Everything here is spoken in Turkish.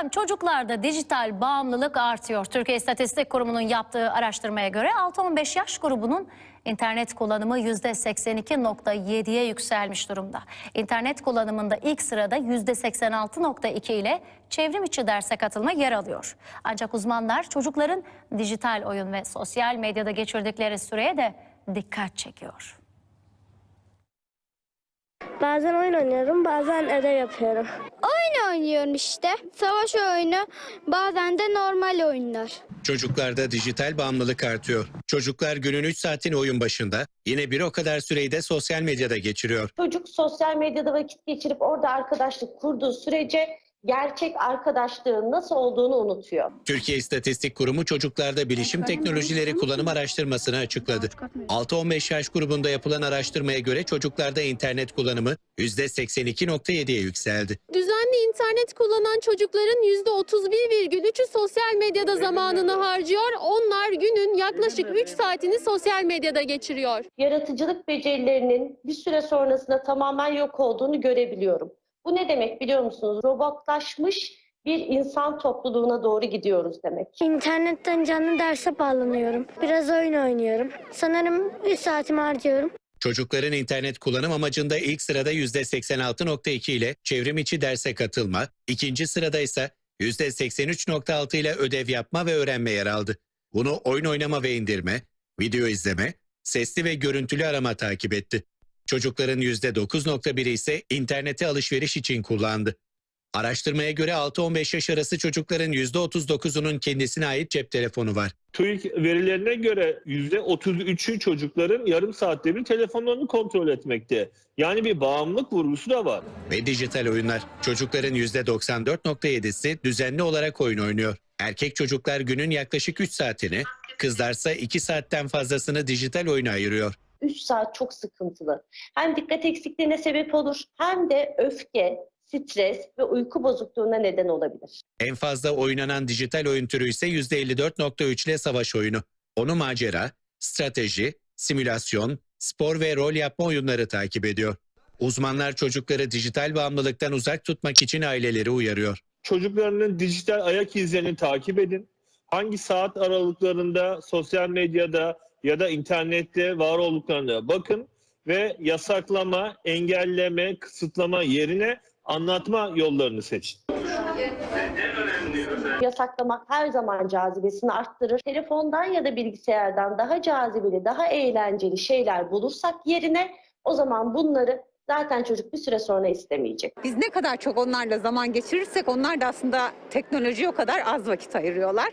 Efendim çocuklarda dijital bağımlılık artıyor. Türkiye İstatistik Kurumu'nun yaptığı araştırmaya göre 6-15 yaş grubunun internet kullanımı %82.7'ye yükselmiş durumda. İnternet kullanımında ilk sırada %86.2 ile çevrim içi derse katılma yer alıyor. Ancak uzmanlar çocukların dijital oyun ve sosyal medyada geçirdikleri süreye de dikkat çekiyor. Bazen oyun oynuyorum, bazen ödev yapıyorum. Oyun oynuyorum işte. Savaş oyunu, bazen de normal oyunlar. Çocuklarda dijital bağımlılık artıyor. Çocuklar günün 3 saatini oyun başında, yine bir o kadar süreyi de sosyal medyada geçiriyor. Çocuk sosyal medyada vakit geçirip orada arkadaşlık kurduğu sürece gerçek arkadaşlığın nasıl olduğunu unutuyor. Türkiye İstatistik Kurumu çocuklarda bilişim teknolojileri kullanım araştırmasını açıkladı. 6-15 yaş grubunda yapılan araştırmaya göre çocuklarda internet kullanımı %82.7'ye yükseldi. Düzenli internet kullanan çocukların %31,3'ü sosyal medyada zamanını harcıyor. Onlar günün yaklaşık 3 saatini sosyal medyada geçiriyor. Yaratıcılık becerilerinin bir süre sonrasında tamamen yok olduğunu görebiliyorum. Bu ne demek biliyor musunuz? Robotlaşmış bir insan topluluğuna doğru gidiyoruz demek. İnternetten canlı derse bağlanıyorum. Biraz oyun oynuyorum. Sanırım bir saatimi harcıyorum. Çocukların internet kullanım amacında ilk sırada %86.2 ile çevrim içi derse katılma, ikinci sırada ise %83.6 ile ödev yapma ve öğrenme yer aldı. Bunu oyun oynama ve indirme, video izleme, sesli ve görüntülü arama takip etti. Çocukların %9.1'i ise internete alışveriş için kullandı. Araştırmaya göre 6-15 yaş arası çocukların %39'unun kendisine ait cep telefonu var. TÜİK verilerine göre %33'ü çocukların yarım saatte bir telefonlarını kontrol etmekte. Yani bir bağımlılık vurgusu da var. ve dijital oyunlar. Çocukların %94.7'si düzenli olarak oyun oynuyor. Erkek çocuklar günün yaklaşık 3 saatini, kızlarsa 2 saatten fazlasını dijital oyuna ayırıyor. 3 saat çok sıkıntılı. Hem dikkat eksikliğine sebep olur hem de öfke, stres ve uyku bozukluğuna neden olabilir. En fazla oynanan dijital oyun türü ise %54.3 ile savaş oyunu. Onu macera, strateji, simülasyon, spor ve rol yapma oyunları takip ediyor. Uzmanlar çocukları dijital bağımlılıktan uzak tutmak için aileleri uyarıyor. Çocuklarının dijital ayak izlerini takip edin. Hangi saat aralıklarında sosyal medyada ya da internette var olduklarına bakın ve yasaklama, engelleme, kısıtlama yerine anlatma yollarını seçin. Yasaklamak her zaman cazibesini arttırır. Telefondan ya da bilgisayardan daha cazibeli, daha eğlenceli şeyler bulursak yerine o zaman bunları zaten çocuk bir süre sonra istemeyecek. Biz ne kadar çok onlarla zaman geçirirsek onlar da aslında teknolojiye o kadar az vakit ayırıyorlar.